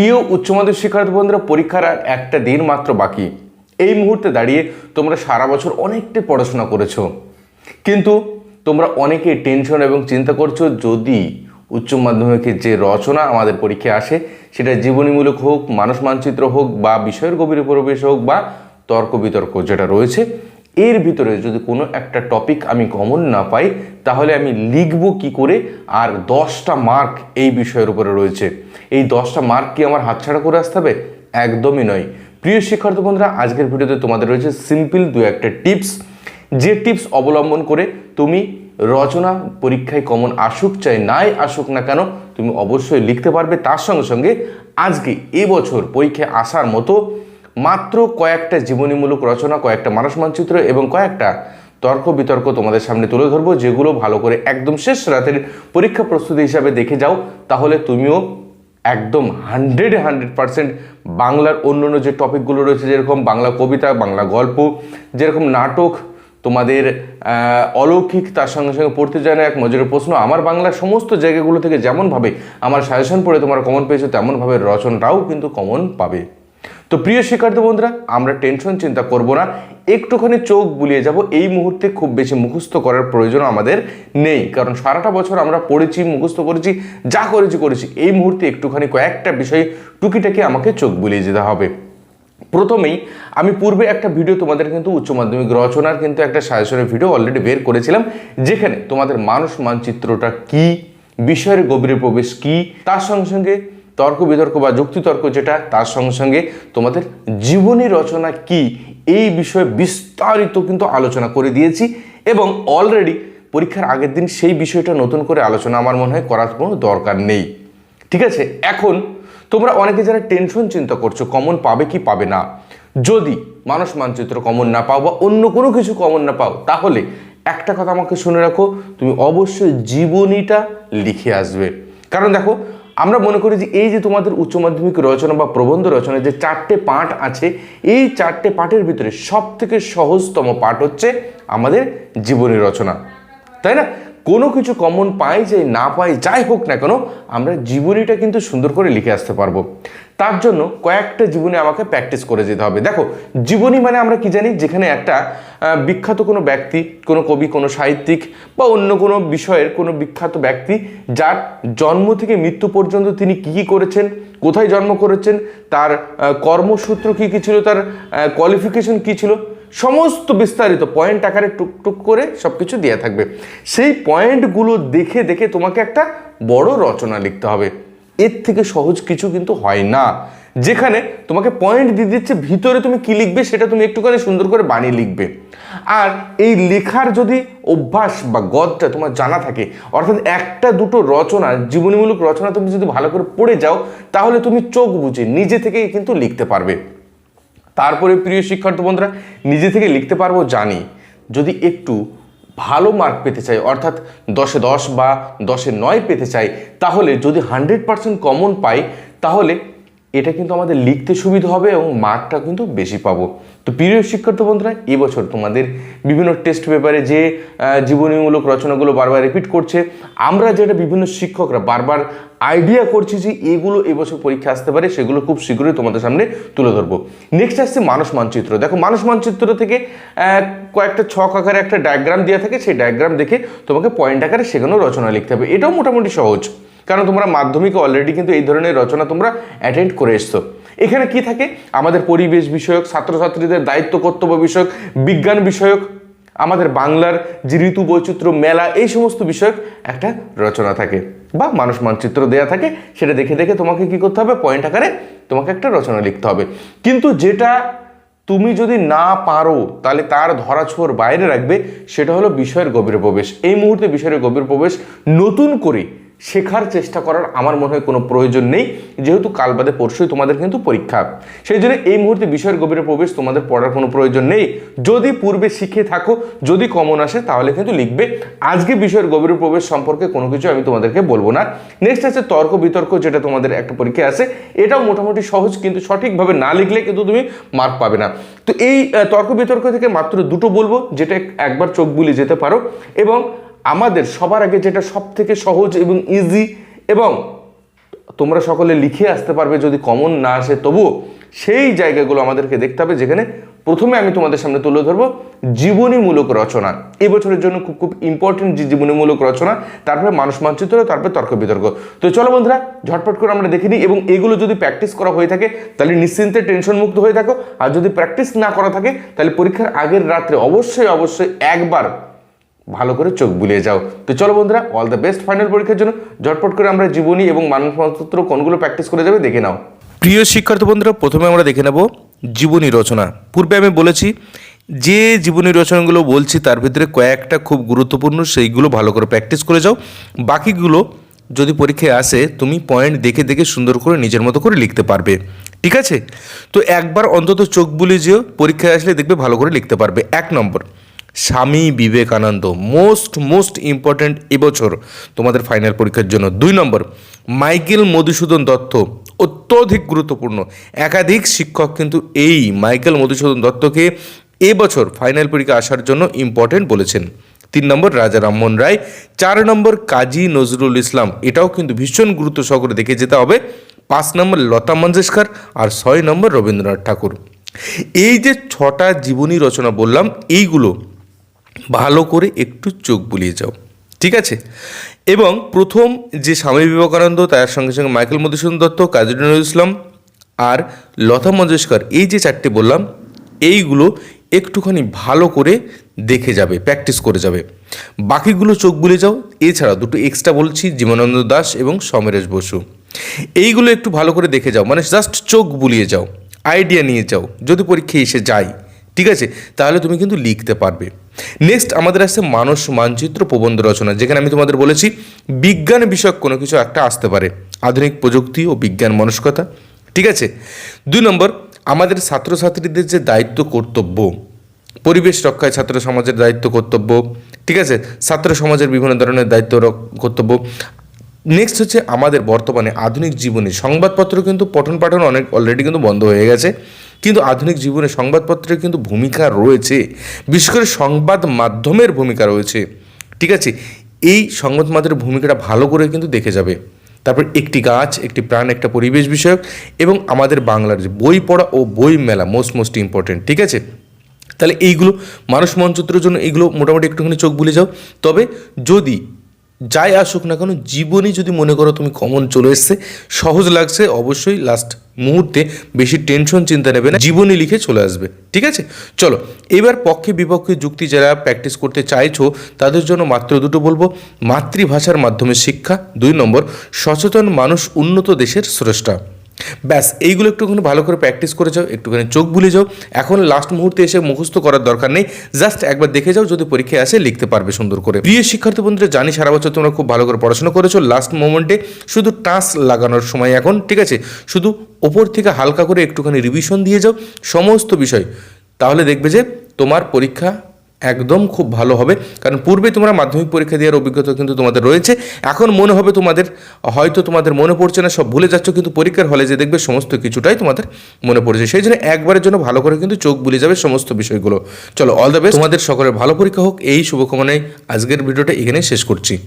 প্রিয় উচ্চ মাধ্যমিক শিক্ষার্থী বন্ধুরা, পরীক্ষার আর একটা দিন মাত্র বাকি। এই মুহূর্তে দাঁড়িয়ে তোমরা সারা বছর অনেকটাই পড়াশোনা করেছ। কিন্তু তোমরা অনেকে টেনশন এবং চিন্তা করছ, যদি উচ্চ মাধ্যমিকের যে রচনা আমাদের পরীক্ষায় আসে, সেটা জীবনীমূলক হোক, মানুষ মানচিত্র হোক বা বিষয়ের গভীর প্রবেশ হোক বা তর্ক বিতর্ক যেটা রয়েছে এর ভিতরে যদি কোনো একটা টপিক আমি কমন না পাই, তাহলে আমি লিখব কি করে? আর দশটা মার্ক এই বিষয়ের উপরে রয়েছে। এই দশটা মার্ক কি আমার হাতছাড়া করে আসতে হবে? একদমই নয়। প্রিয় শিক্ষার্থী বন্ধুরা, আজকের ভিডিওতে তোমাদের রয়েছে সিম্পল দু একটা টিপস যে টিপস অবলম্বন করে তুমি রচনা পরীক্ষায় কমন আসুক চাই নাই আসুক না কেন, তুমি অবশ্যই লিখতে পারবে। তার সঙ্গে সঙ্গে আজকে এবছর পরীক্ষায় আসার মতো মাত্র কয়েকটা জীবনীমূলক রচনা, কয়েকটা মানুষ মানচিত্র এবং কয়েকটা তর্ক বিতর্ক তোমাদের সামনে তুলে ধরবো, যেগুলো ভালো করে একদম শেষ রাতের পরীক্ষা প্রস্তুতি হিসাবে দেখে যাও। তাহলে তুমিও একদম হান্ড্রেড হান্ড্রেড পার্সেন্ট বাংলার অন্য অন্য যে টপিকগুলো রয়েছে, যেরকম বাংলা কবিতা, বাংলা গল্প, যেরকম নাটক, তোমাদের অলৌকিক, তার সঙ্গে সঙ্গে পড়তে যায় না এক মজারের প্রশ্ন, আমার বাংলার সমস্ত জায়গাগুলো থেকে যেমনভাবে আমার সাজেশন পড়ে তোমার কমন পেয়েছ, তেমনভাবে রচনাটাও কিন্তু কমন পাবে। তো প্রিয় শিক্ষার্থী বন্ধুরা, আমরা টেনশন চিন্তা করব না। একটুখানি চোখ বুলিয়ে যাব, এই মুহূর্তে খুব বেশি মুখস্থ করার প্রয়োজন আমাদের নেই। কারণ সারাটা বছর আমরা পড়েছি, মুখস্থ করেছি, যা করেছি করেছি। এই মুহূর্তে একটুখানি কয়েকটা বিষয় টুকিটাকে আমাকে চোখ বুলিয়ে যেতে হবে। প্রথমেই, আমি পূর্বে একটা ভিডিও তোমাদের কিন্তু উচ্চ মাধ্যমিক রচনার কিন্তু একটা সাজেশনের ভিডিও অলরেডি বের করেছিলাম, যেখানে তোমাদের মানুষ মানচিত্রটা কি, বিষয়ের গভীরে প্রবেশ কি, তার সঙ্গে সঙ্গে তর্ক বিতর্ক বা যুক্তিতর্ক যেটা, তার সঙ্গে সঙ্গে তোমাদের জীবনী রচনা কি, এই বিষয়ে বিস্তারিত কিন্তু আলোচনা করে দিয়েছি এবং অলরেডি পরীক্ষার আগের দিন সেই বিষয়টা নতুন করে আলোচনা আমার মনে হয় করার কোনো দরকার নেই। ঠিক আছে? এখন তোমরা অনেকে যারা টেনশন চিন্তা করছ কমন পাবে কি পাবে না? যদি মানুষ মানচিত্র কমন না পাও বা অন্য কোনো কিছু কমন না পাও, তাহলে একটা কথা আমাকে শুনে রাখো, তুমি অবশ্যই জীবনীটা লিখে আসবে। কারণ দেখো আমরা মনে করি যে এই যে তোমাদের উচ্চ মাধ্যমিক রচনা বা প্রবন্ধ রচনা যে চারটে পাঠ আছে, এই চারটে পাঠের ভিতরে সব থেকে সহজতম পাঠ হচ্ছে আমাদের জীবনী রচনা। তাই না? কোনো কিছু কমন পাই যে না পাই যাই হোক না কেন, আমরা জীবনীটা কিন্তু সুন্দর করে লিখে আসতে পারব। তার জন্য কয়েকটা জীবনী আমাকে প্র্যাকটিস করে যেতে হবে। দেখো, জীবনী মানে আমরা কি জানি? যেখানে একটা বিখ্যাত কোনো ব্যক্তি, কোনো কবি, কোনো সাহিত্যিক বা অন্য কোনো বিষয়ের কোনো বিখ্যাত ব্যক্তি, যার জন্ম থেকে মৃত্যু পর্যন্ত তিনি কী কী করেছেন, কোথায় জন্ম করেছেন, তার কর্মসূত্র কী কী ছিল, তার কোয়ালিফিকেশন কী ছিল, সমস্ত বিস্তারিত পয়েন্ট আকারে টুকটুক করে সব কিছু দেওয়া থাকবে। সেই পয়েন্টগুলো দেখে দেখে তোমাকে একটা বড় রচনা লিখতে হবে। এর থেকে সহজ কিছু কিন্তু হয় না। যেখানে তোমাকে পয়েন্ট দিয়ে দিচ্ছে, ভিতরে তুমি কি লিখবে সেটা তুমি একটুখানি সুন্দর করে বানিয়ে লিখবে। আর এই লেখার যদি অভ্যাস বা গদটা তোমার জানা থাকে, অর্থাৎ একটা দুটো রচনা, জীবনীমূলক রচনা তুমি যদি ভালো করে পড়ে যাও, তাহলে তুমি চোখ বুঝে নিজে থেকেই কিন্তু লিখতে পারবে। তারপরে প্রিয় শিক্ষার্থী বন্ধুরা, নিজে থেকে লিখতে পারব জানি। যদি একটু ভালো মার্ক পেতে চাই, অর্থাৎ দশে দশ বা দশে নয় পেতে চাই, তাহলে যদি হান্ড্রেড পার্সেন্ট কমন পাই, তাহলে এটা কিন্তু আমাদের লিখতে সুবিধা হবে এবং মার্কটা কিন্তু বেশি পাবো। তো প্রিয় শিক্ষার্থী বন্ধুরা, এবছর তোমাদের বিভিন্ন টেস্ট পেপারে যে জীবনীমূলক রচনাগুলো বারবার রিপিট করছে, আমরা যেটা বিভিন্ন শিক্ষকরা বারবার আইডিয়া করছি যে এগুলো এবছর পরীক্ষা আসতে পারে, সেগুলো খুব শীঘ্রই তোমাদের সামনে তুলে ধরবো। নেক্সট আসছে মানুষ মানচিত্র। দেখো মানুষ মানচিত্র থেকে কয়েকটা ছক আকারে একটা ডায়াগ্রাম দেওয়া থাকে, সেই ডায়াগ্রাম দেখে তোমাকে পয়েন্ট আকারে সেখানেও রচনা লিখতে হবে। এটাও মোটামুটি সহজ। কারণ তোমরা মাধ্যমিকে অলরেডি কিন্তু এই ধরনের রচনা তোমরা অ্যাটেন্ড করে এসছো। এখানে কি থাকে? আমাদের পরিবেশ বিষয়ক, ছাত্রছাত্রীদের দায়িত্ব, কর্তব্য বিষয়ক, বিজ্ঞান বিষয়ক, আমাদের বাংলার যে ঋতু বৈচিত্র্য, মেলা, এই সমস্ত বিষয়ক একটা রচনা থাকে বা মানুষ মানচিত্র দেয়া থাকে। সেটা দেখে দেখে তোমাকে কি করতে হবে? পয়েন্ট আকারে তোমাকে একটা রচনা লিখতে হবে। কিন্তু যেটা তুমি যদি না পারো, তাহলে তার ধরাছোঁয়ার বাইরে রাখবে, সেটা হলো বিষয়ের গভীর প্রবেশ। এই মুহূর্তে বিষয়ের গভীর প্রবেশ নতুন করে শেখার চেষ্টা করার আমার মনে হয় কোনো প্রয়োজন নেই। যেহেতু কাল বাদে পরশুই তোমাদের কিন্তু পরীক্ষা। সেই জন্য এই মুহূর্তে বিষয়ের গভীরে প্রবেশ তোমাদের পড়ার কোনো প্রয়োজন নেই। যদি পূর্বে শিখে থাকো, যদি কমন আসে, তাহলে কিন্তু লিখবে। আজকে বিষয়ের গভীরে প্রবেশ সম্পর্কে কোনো কিছু আমি তোমাদেরকে বলব না। নেক্সট আছে তর্ক বিতর্ক, যেটা তোমাদের একটা পরীক্ষায় আছে। এটাও মোটামুটি সহজ, কিন্তু সঠিকভাবে না লিখলে কিন্তু তুমি মার্ক পাবে না। তো এই তর্ক বিতর্ক থেকে মাত্র দুটো বলব, যেটা একবার চোখ বুলিয়ে যেতে পারো। এবং আমাদের সবার আগে যেটা সব থেকে সহজ এবং ইজি এবং তোমরা সকলে লিখে আসতে পারবে যদি কমন না আসে, তবুও সেই জায়গাগুলো আমাদেরকে দেখতে হবে যেখানে প্রথমে আমি তোমাদের সামনে তুলে ধরবো জীবনীমূলক রচনা। এবছরের জন্য খুব খুব ইম্পর্টেন্ট যে জীবনীমূলক রচনা, তারপরে মানুষ মানচিত্র, তারপরে তর্ক বিতর্ক। তো চলো বন্ধুরা, ঝটপট করে আমরা দেখে নিই এবং এগুলো যদি প্র্যাকটিস করা হয়ে থাকে, তাহলে নিশ্চিন্তে টেনশন মুক্ত হয়ে থাকো। আর যদি প্র্যাকটিস না করা থাকে, তাহলে পরীক্ষার আগের রাত্রে অবশ্যই অবশ্যই একবার ভালো করে চোখ বুলিয়ে যাও। তো চলো বন্ধুরা অল দ্য বেস্ট ফাইনাল পরীক্ষার জন্য। ঝটপট করে আমরা জীবনী এবং মানব মানচিত্র কোনগুলো প্র্যাকটিস করে যাবে দেখে নাও। প্রিয় শিক্ষার্থী বন্ধুরা, প্রথমে আমরা দেখে নেব জীবনী রচনা। পূর্বে আমি বলেছি, যে জীবনী রচনাগুলো বলছি তার ভিতরে কয়েকটা খুব গুরুত্বপূর্ণ, সেইগুলো ভালো করে প্র্যাকটিস করে যাও। বাকিগুলো যদি পরীক্ষায় আসে, তুমি পয়েন্ট দেখে দেখে সুন্দর করে নিজের মতো করে লিখতে পারবে। ঠিক আছে? তো একবার অন্তত চোখ বুলিয়ে যেও, পরীক্ষায় আসলে দেখবে ভালো করে লিখতে পারবে। এক নম্বর Swami Vivekananda most most important এবছর তোমাদের ফাইনাল পরীক্ষার জন্য। দুই নম্বর, মাইকেল মধুসূদন দত্ত অত্যধিক গুরুত্বপূর্ণ। একাধিক শিক্ষক কিন্তু এই মাইকেল মধুসূদন দত্তকে এবছর ফাইনাল পরীক্ষা আসার জন্য ইম্পর্টেন্ট বলেছেন। তিন নম্বর, রাজা রামমোহন রায়। চার নম্বর, কাজী নজরুল ইসলাম। এটাও কিন্তু ভীষণ গুরুত্ব সহকারে দেখে যেতে হবে। পাঁচ নম্বর, লতা মঙ্গেশকর আর ছয় নম্বর, রবীন্দ্রনাথ ঠাকুর। এই যে ছটা জীবনী রচনা বললাম, এইগুলো ভালো করে একটু চোখ বুলিয়ে যাও। ঠিক আছে? এবং প্রথম যে স্বামী বিবেকানন্দ, তার সঙ্গে সঙ্গে মাইকেল মধুসূদন দত্ত, কাজী নজরুল ইসলাম আর লতা মঞ্জেশকর এই যে চারটে বললাম, এইগুলো একটুখানি ভালো করে দেখে যাবে প্র্যাকটিস করে যাবে। বাকিগুলো চোখ বুলে যাও। এছাড়া দুটো এক্সট্রা বলছি, জীবনানন্দ দাস এবং সমরেশ বসু। এইগুলো একটু ভালো করে দেখে যাও। মানে জাস্ট চোখ বুলিয়ে যাও আইডিয়া নিয়ে যাও। যদি পরীক্ষায় এসে যায়, ঠিক আছে? তাহলে তুমি কিন্তু লিখতে পারবে। নেক্সট আমাদের আসছে মানস মানচিত্র প্রবন্ধ রচনা, যেখানে আমি তোমাদের বলেছি বিজ্ঞান বিষয়ক কোনো কিছু একটা আসতে পারে, আধুনিক প্রযুক্তি ও বিজ্ঞান মনস্কতা, ঠিক আছে? দুই নম্বর, আমাদের ছাত্রছাত্রীদের যে দায়িত্ব কর্তব্য, পরিবেশ রক্ষায় ছাত্র সমাজের দায়িত্ব কর্তব্য, ঠিক আছে? ছাত্র সমাজের বিভিন্ন ধরনের দায়িত্ব কর্তব্য। নেক্সট হচ্ছে আমাদের বর্তমানে আধুনিক জীবনে সংবাদপত্র কিন্তু পঠন পাঠন অনেক অলরেডি কিন্তু বন্ধ হয়ে গেছে। কিন্তু আধুনিক জীবনে সংবাদপত্রের কিন্তু ভূমিকা রয়েছে। বিশেষ করে সংবাদ মাধ্যমের ভূমিকা রয়েছে। ঠিক আছে? এই সংবাদ মাধ্যমের ভূমিকাটা ভালো করে কিন্তু দেখে যাবে। তারপর একটি গাছ, একটি প্রাণ, একটা পরিবেশ বিষয়ক এবং আমাদের বাংলার যে বই পড়া ও বই মেলা মোস্ট মোস্ট ইম্পর্টেন্ট ঠিক আছে? তাহলে এইগুলো, মানুষ মঞ্চত্রের জন্য এইগুলো মোটামুটি একটুখানি চোখ বুলে যাও। তবে যদি যাই আসুক না কেন, জীবনই যদি মনে করো তুমি কমন চলে এসছে, সহজ লাগছে, অবশ্যই লাস্ট মুহূর্তে বেশি টেনশন চিন্তা নেবে না জীবনী লিখে চলে আসবে। ঠিক আছে? চলো, এবার পক্ষে বিপক্ষে যুক্তি যারা প্র্যাকটিস করতে চাইছো, তাদের জন্য মাত্র দুটো বলব। মাতৃভাষার মাধ্যমে শিক্ষা, দুই নম্বর, সচেতন মানুষ উন্নত দেশের স্রষ্টা। ব্যাস, এইগুলো একটুখানি ভালো করে প্র্যাকটিস করে যাও, একটুখানি চোখ ভুলে যাও। এখন লাস্ট মুহূর্তে এসে মুখস্থ করার দরকার নেই। জাস্ট একবার দেখে যাও, যদি পরীক্ষায় আসে লিখতে পারবে সুন্দর করে। প্রিয় শিক্ষার্থী বন্ধুরা, জানি সারা বছর তোমরা খুব ভালো করে পড়াশোনা করেছ। লাস্ট মোমেন্টে শুধু টাচ লাগানোর সময় এখন, ঠিক আছে? শুধু ওপর থেকে হালকা করে একটুখানি রিভিশন দিয়ে যাও। সমস্ত বিষয়, তাহলে দেখবে যে তোমার পরীক্ষা একদম খুব ভালো হবে। কারণ পূর্বে তোমরা মাধ্যমিক পরীক্ষা দেওয়ার অভিজ্ঞতা কিন্তু তোমাদের রয়েছে। এখন মনে হবে তোমাদের, হয়তো তোমাদের মনে পড়ছে না, সব ভুলে যাচ্ছ, কিন্তু পরীক্ষার হলে যে দেখবে সমস্ত কিছুটাই তোমাদের মনে পড়ছে। সেই জন্য একবারের জন্য ভালো করে কিন্তু চোখ ভুলে যাবে সমস্ত বিষয়গুলো। চলো অল দ্য বেস্ট তোমাদের সকলের ভালো পরীক্ষা হোক, এই শুভকামনায় আজকের ভিডিওটা এখানেই শেষ করছি।